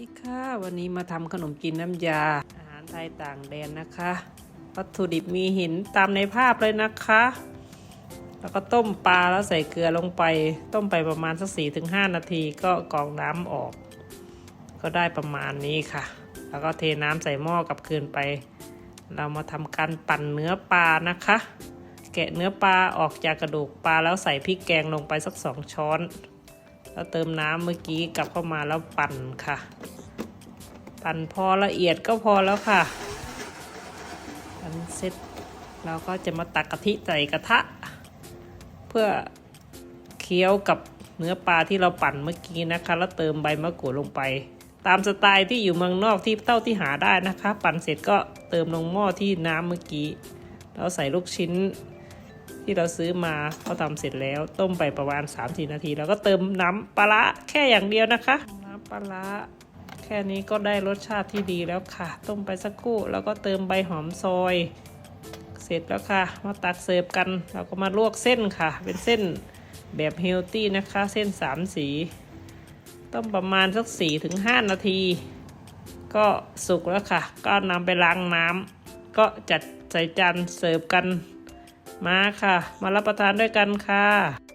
ดีค่ะ วันนี้มาทำขนมจีนน้ำยา อาหารไทยต่างแดนนะคะ วัตถุดิบมีเห็นตามในภาพเลยนะคะ แล้วก็ต้มปลาแล้วใส่เกลือลงไป ต้มไปประมาณสักสี่ถึงห้านาทีก็กรองน้ำออก ก็ได้ประมาณนี้ค่ะ แล้วก็เทน้ำใส่หม้อกับคืนไป เรามาทำการปั่นเนื้อปลานะคะ แกะเนื้อปลาออกจากกระดูกปลาแล้วใส่พริกแกงลงไปสักสองช้อน แล้วเติมน้ำเมื่อกี้กลับเข้ามาแล้วปั่นค่ะ ปั่นพอละเอียดก็พอแล้วค่ะปั่นเสร็จเราก็จะมาตักกะทิใส่กระทะ เพื่อเคี้ยวกับเนื้อปลาที่เราปั่นเมื่อกี้นะคะ แล้วเติมใบมะกรูดลงไป ตามสไตล์ที่อยู่เมืองนอกที่เต้าที่หาได้นะคะ ปั่นเสร็จก็เติมลงหม้อที่น้ำเมื่อกี้ แล้วใส่ลูกชิ้น ที่เราซื้อมาเขาทำเสร็จแล้วต้มไปประมาณ3 4นาที แล้วก็เติมน้ำปลาร้าแค่อย่างเดียวนะคะ น้ำปลาร้าแค่นี้ก็ได้รสชาติที่ดีแล้วค่ะ ต้มไปสักครู่แล้วก็เติมใบหอมซอย เสร็จแล้วค่ะ มาตักเสิร์ฟกัน เราก็มาลวกเส้นค่ะ เป็นเส้นแบบเฮลตี้นะคะ เส้นสามสี ต้มประมาณสัก4ถึง5นาที ก็สุกแล้วค่ะ ก็นำไปล้างน้ำก็จัดใส่จานเสิร์ฟกัน มาค่ะ มารับประทานด้วยกันค่ะ